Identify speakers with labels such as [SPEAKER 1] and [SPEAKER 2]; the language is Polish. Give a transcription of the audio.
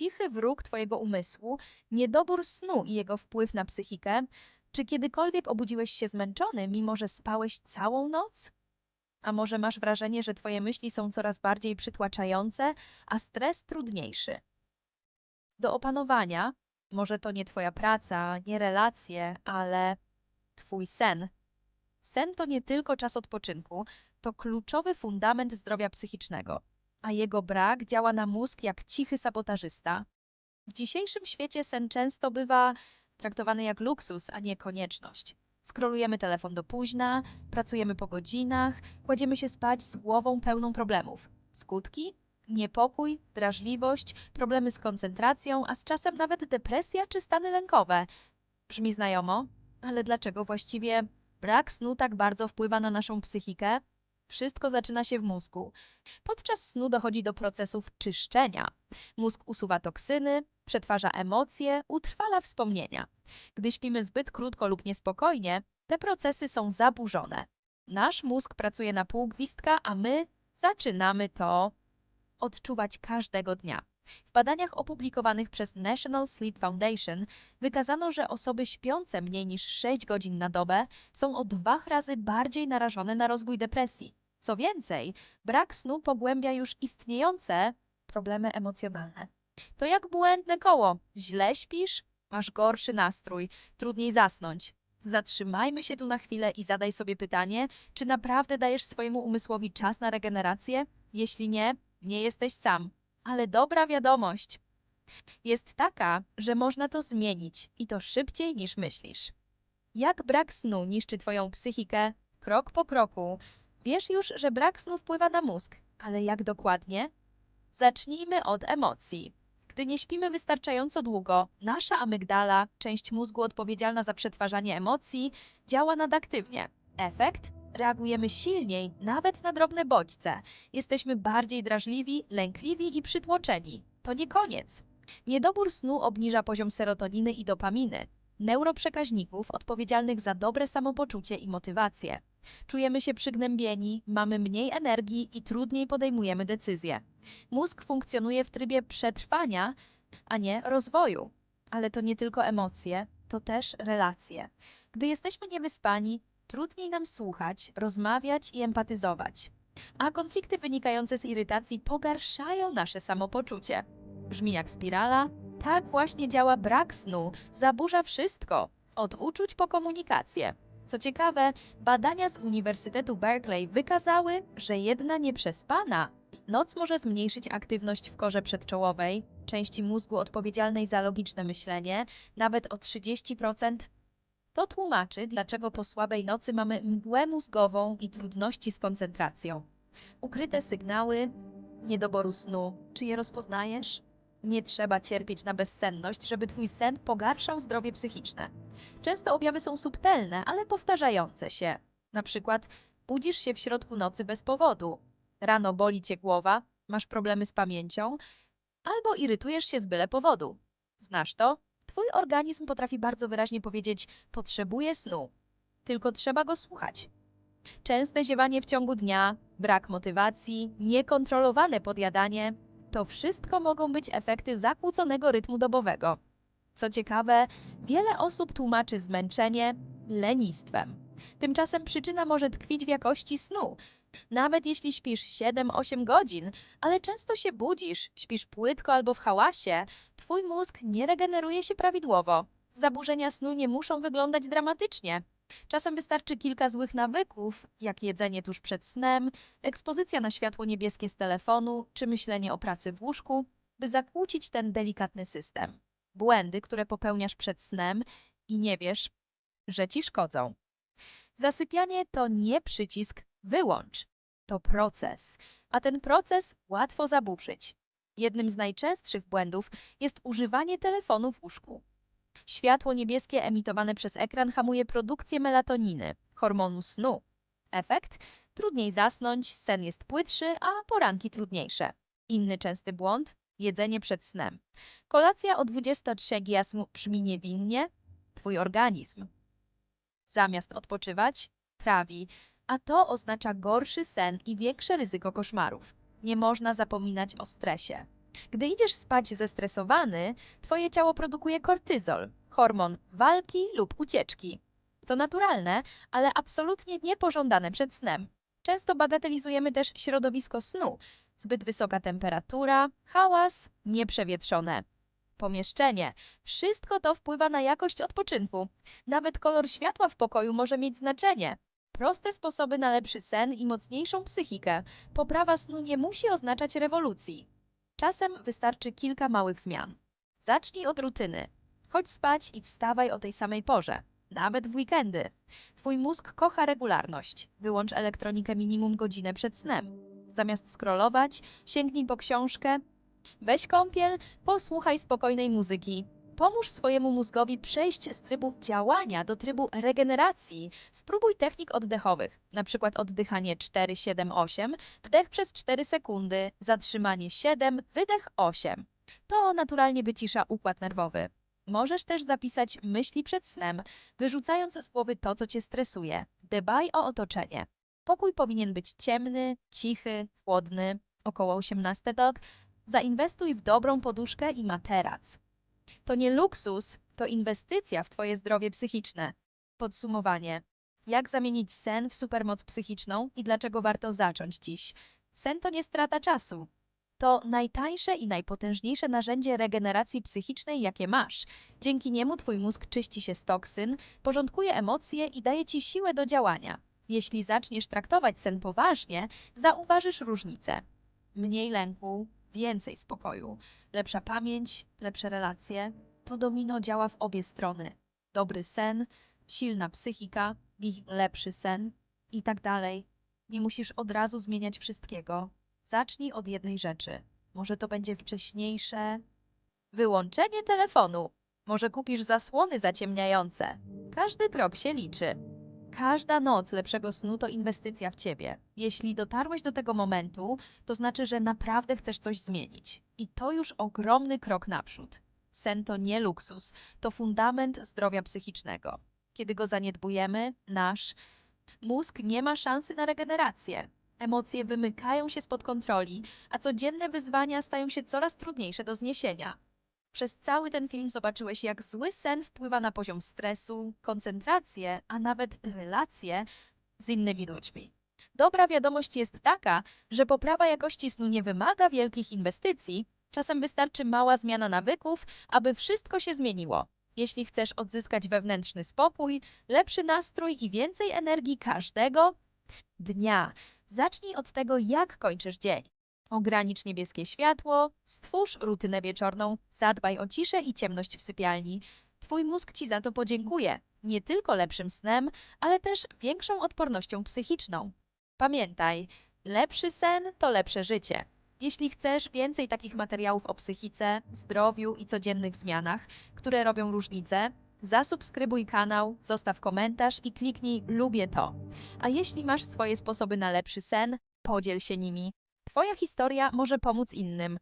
[SPEAKER 1] cichy wróg twojego umysłu, niedobór snu i jego wpływ na psychikę? Czy kiedykolwiek obudziłeś się zmęczony, mimo że spałeś całą noc? A może masz wrażenie, że twoje myśli są coraz bardziej przytłaczające, a stres trudniejszy? Do opanowania, może to nie twoja praca, nie relacje, ale twój sen. Sen to nie tylko czas odpoczynku, to kluczowy fundament zdrowia psychicznego, a jego brak działa na mózg jak cichy sabotażysta. W dzisiejszym świecie sen często bywa traktowany jak luksus, a nie konieczność. Skrolujemy telefon do późna, pracujemy po godzinach, kładziemy się spać z głową pełną problemów. Skutki? Niepokój, drażliwość, problemy z koncentracją, a z czasem nawet depresja czy stany lękowe. Brzmi znajomo, ale dlaczego właściwie brak snu tak bardzo wpływa na naszą psychikę? Wszystko zaczyna się w mózgu. Podczas snu dochodzi do procesów czyszczenia. Mózg usuwa toksyny, przetwarza emocje, utrwala wspomnienia. Gdy śpimy zbyt krótko lub niespokojnie, te procesy są zaburzone. Nasz mózg pracuje na pół gwizdka, a my zaczynamy to odczuwać każdego dnia. W badaniach opublikowanych przez National Sleep Foundation wykazano, że osoby śpiące mniej niż 6 godzin na dobę są o dwa razy bardziej narażone na rozwój depresji. Co więcej, brak snu pogłębia już istniejące problemy emocjonalne. To jak błędne koło. Źle śpisz, masz gorszy nastrój, trudniej zasnąć. Zatrzymajmy się tu na chwilę i zadaj sobie pytanie, czy naprawdę dajesz swojemu umysłowi czas na regenerację? Jeśli nie, nie jesteś sam. Ale dobra wiadomość jest taka, że można to zmienić i to szybciej niż myślisz. Jak brak snu niszczy Twoją psychikę? Krok po kroku. Wiesz już, że brak snu wpływa na mózg, ale jak dokładnie? Zacznijmy od emocji. Gdy nie śpimy wystarczająco długo, nasza amygdala, część mózgu odpowiedzialna za przetwarzanie emocji, działa nadaktywnie. Efekt? Reagujemy silniej, nawet na drobne bodźce. Jesteśmy bardziej drażliwi, lękliwi i przytłoczeni. To nie koniec. Niedobór snu obniża poziom serotoniny i dopaminy, neuroprzekaźników odpowiedzialnych za dobre samopoczucie i motywację. Czujemy się przygnębieni, mamy mniej energii i trudniej podejmujemy decyzje. Mózg funkcjonuje w trybie przetrwania, a nie rozwoju. Ale to nie tylko emocje, to też relacje. Gdy jesteśmy niewyspani, trudniej nam słuchać, rozmawiać i empatyzować. A konflikty wynikające z irytacji pogarszają nasze samopoczucie. Brzmi jak spirala? Tak właśnie działa brak snu, zaburza wszystko, od uczuć po komunikację. Co ciekawe, badania z Uniwersytetu Berkeley wykazały, że jedna nieprzespana noc może zmniejszyć aktywność w korze przedczołowej, części mózgu odpowiedzialnej za logiczne myślenie, nawet o 30%. To tłumaczy, dlaczego po słabej nocy mamy mgłę mózgową i trudności z koncentracją. Ukryte sygnały niedoboru snu. Czy je rozpoznajesz? Nie trzeba cierpieć na bezsenność, żeby twój sen pogarszał zdrowie psychiczne. Często objawy są subtelne, ale powtarzające się. Na przykład budzisz się w środku nocy bez powodu, rano boli cię głowa, masz problemy z pamięcią, albo irytujesz się z byle powodu. Znasz to? Twój organizm potrafi bardzo wyraźnie powiedzieć: Potrzebuję snu. Tylko trzeba go słuchać. Częste ziewanie w ciągu dnia, brak motywacji, niekontrolowane podjadanie to wszystko mogą być efekty zakłóconego rytmu dobowego. Co ciekawe, wiele osób tłumaczy zmęczenie lenistwem. Tymczasem przyczyna może tkwić w jakości snu. Nawet jeśli śpisz 7-8 godzin, ale często się budzisz, śpisz płytko albo w hałasie, twój mózg nie regeneruje się prawidłowo. Zaburzenia snu nie muszą wyglądać dramatycznie. Czasem wystarczy kilka złych nawyków, jak jedzenie tuż przed snem, ekspozycja na światło niebieskie z telefonu czy myślenie o pracy w łóżku, by zakłócić ten delikatny system. Błędy, które popełniasz przed snem i nie wiesz, że ci szkodzą. Zasypianie to nie przycisk wyłącz. To proces, a ten proces łatwo zaburzyć. Jednym z najczęstszych błędów jest używanie telefonu w łóżku. Światło niebieskie emitowane przez ekran hamuje produkcję melatoniny, hormonu snu. Efekt? Trudniej zasnąć, sen jest płytszy, a poranki trudniejsze. Inny częsty błąd? Jedzenie przed snem. Kolacja o 23 jasmu brzmi niewinnie? Twój organizm. Zamiast odpoczywać, trawi, a to oznacza gorszy sen i większe ryzyko koszmarów. Nie można zapominać o stresie. Gdy idziesz spać zestresowany, twoje ciało produkuje kortyzol, hormon walki lub ucieczki. To naturalne, ale absolutnie niepożądane przed snem. Często bagatelizujemy też środowisko snu. Zbyt wysoka temperatura, hałas, nieprzewietrzone pomieszczenie. Wszystko to wpływa na jakość odpoczynku. Nawet kolor światła w pokoju może mieć znaczenie. Proste sposoby na lepszy sen i mocniejszą psychikę. Poprawa snu nie musi oznaczać rewolucji. Czasem wystarczy kilka małych zmian. Zacznij od rutyny. Chodź spać i wstawaj o tej samej porze, nawet w weekendy. Twój mózg kocha regularność. Wyłącz elektronikę minimum godzinę przed snem. Zamiast scrollować, sięgnij po książkę, weź kąpiel, posłuchaj spokojnej muzyki. Pomóż swojemu mózgowi przejść z trybu działania do trybu regeneracji. Spróbuj technik oddechowych, przykład oddychanie 4-7-8, wdech przez 4 sekundy, zatrzymanie 7, wydech 8. To naturalnie wycisza układ nerwowy. Możesz też zapisać myśli przed snem, wyrzucając z głowy to, co cię stresuje. Dbaj o otoczenie. Pokój powinien być ciemny, cichy, chłodny, około 18 dog. Zainwestuj w dobrą poduszkę i materac. To nie luksus, to inwestycja w Twoje zdrowie psychiczne. Podsumowanie. Jak zamienić sen w supermoc psychiczną i dlaczego warto zacząć dziś? Sen to nie strata czasu. To najtańsze i najpotężniejsze narzędzie regeneracji psychicznej, jakie masz. Dzięki niemu Twój mózg czyści się z toksyn, porządkuje emocje i daje Ci siłę do działania. Jeśli zaczniesz traktować sen poważnie, zauważysz różnicę. Mniej lęku, więcej spokoju, lepsza pamięć, lepsze relacje. To domino działa w obie strony. Dobry sen, silna psychika lepszy sen i tak dalej. Nie musisz od razu zmieniać wszystkiego. Zacznij od jednej rzeczy. Może to będzie wcześniejsze. Wyłączenie telefonu. Może kupisz zasłony zaciemniające. Każdy krok się liczy. Każda noc lepszego snu to inwestycja w ciebie. Jeśli dotarłeś do tego momentu, to znaczy, że naprawdę chcesz coś zmienić. I to już ogromny krok naprzód. Sen to nie luksus, to fundament zdrowia psychicznego. Kiedy go zaniedbujemy, nasz mózg nie ma szansy na regenerację. Emocje wymykają się spod kontroli, a codzienne wyzwania stają się coraz trudniejsze do zniesienia. Przez cały ten film zobaczyłeś, jak zły sen wpływa na poziom stresu, koncentrację, a nawet relacje z innymi ludźmi. Dobra wiadomość jest taka, że poprawa jakości snu nie wymaga wielkich inwestycji. Czasem wystarczy mała zmiana nawyków, aby wszystko się zmieniło. Jeśli chcesz odzyskać wewnętrzny spokój, lepszy nastrój i więcej energii każdego dnia, zacznij od tego, jak kończysz dzień. Ogranicz niebieskie światło, stwórz rutynę wieczorną, zadbaj o ciszę i ciemność w sypialni. Twój mózg ci za to podziękuje. Nie tylko lepszym snem, ale też większą odpornością psychiczną. Pamiętaj, lepszy sen to lepsze życie. Jeśli chcesz więcej takich materiałów o psychice, zdrowiu i codziennych zmianach, które robią różnicę, zasubskrybuj kanał, zostaw komentarz i kliknij lubię to. A jeśli masz swoje sposoby na lepszy sen, podziel się nimi. Twoja historia może pomóc innym.